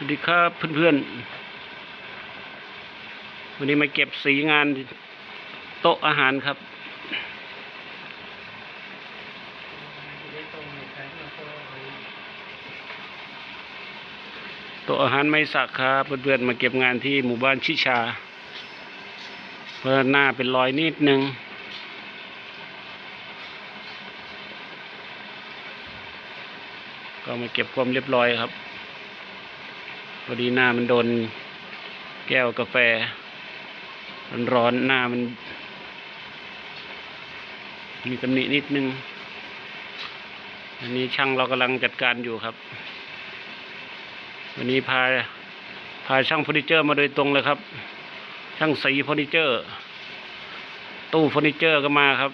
สวัสดีครับเพื่อนๆ วันนี้มาเก็บสีงานโต๊ะอาหารครับ โต๊ะอาหารไม่สักครับ เพื่อนๆ มาเก็บงานที่หมู่บ้านชิชา เพราะหน้าเป็นรอยนิดนึงก็มาเก็บความเรียบร้อยครับ พอดีหน้ามันโดนแก้วกาแฟมันร้อนหน้ามัน มีตำหนินิดนึง อันนี้ช่างเรากำลังจัดการอยู่ครับ วันนี้พาพาช่างเฟอร์นิเจอร์มาโดยตรงเลยครับ ช่างสีเฟอร์นิเจอร์ ตู้เฟอร์นิเจอร์ก็มาครับ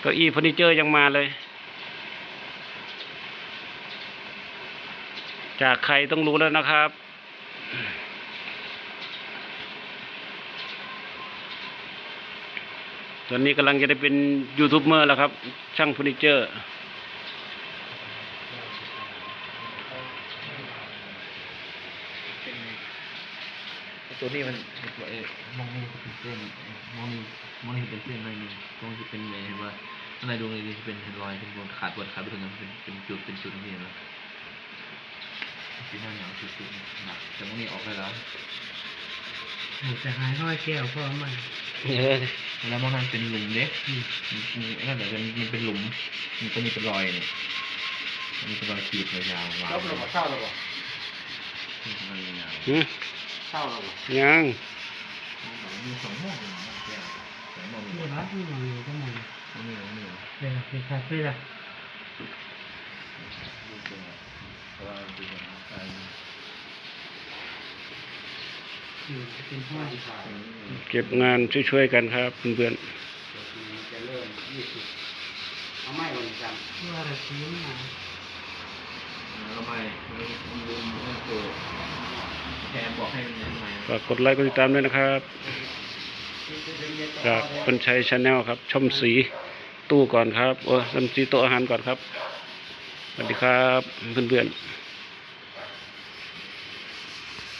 เก้าอี้เฟอร์นิเจอร์ยังมาเลย จากใครต้องรู้แล้วนะครับ ตอนนี้กำลังจะได้เป็นยูทูบเบอร์แล้วครับ ช่างเฟอร์นิเจอร์ ตัวนี้มันเอ่อมองนี่เป็นเส้นมองนี่มองนี่เป็นเส้นหน่อยหนึงตรงที่เป็นเห็นว่าข้างในดวงนี้จะเป็นรอยเป็นบนขาดบนขาดไปถึงนั้นเป็นเป็นจุดเป็นจุดนี่นะ ที่หน้าหนาวจุดจุดหนักแต่มองนี่ออกได้แล้วจะหายห้อยแก้วเพราะมันแล้วมองนั้นเป็นหลุมเล็กมีนั่นแต่เป็นมันเป็นหลุมมันก็มีเป็นรอยเนี่ยมันมีเป็นรอยขีดยาวๆวางเราบอกเศร้าเราบอกมันยาวหืมเศร้าเราบอกยังมีสองหม้อเลยนะแก้วสองหม้อมีนี่รัดนี่มันอยู่ก็มันนี่นี่นี่เป็นเป็นคาเฟ่ละลูกเป็นไงเพราะว่าดูเป็นการ อยู่ เป็นห้อยเก็บงานช่วยๆกันครับเพื่อนจะเริ่มยี่สิบเอาไม่วันจันทร์เพื่ออะไรซื้อมาแล้วไม่ไม่ลืมนั่นคือแทนบอกให้มันยังไงๆฝากกดไลค์กดติดตามด้วยนะครับจากคนชัยชาแนลครับชมสีตู้ก่อนครับโอ้ชมสีโต๊ะอาหารก่อนครับสวัสดีครับเพื่อนๆ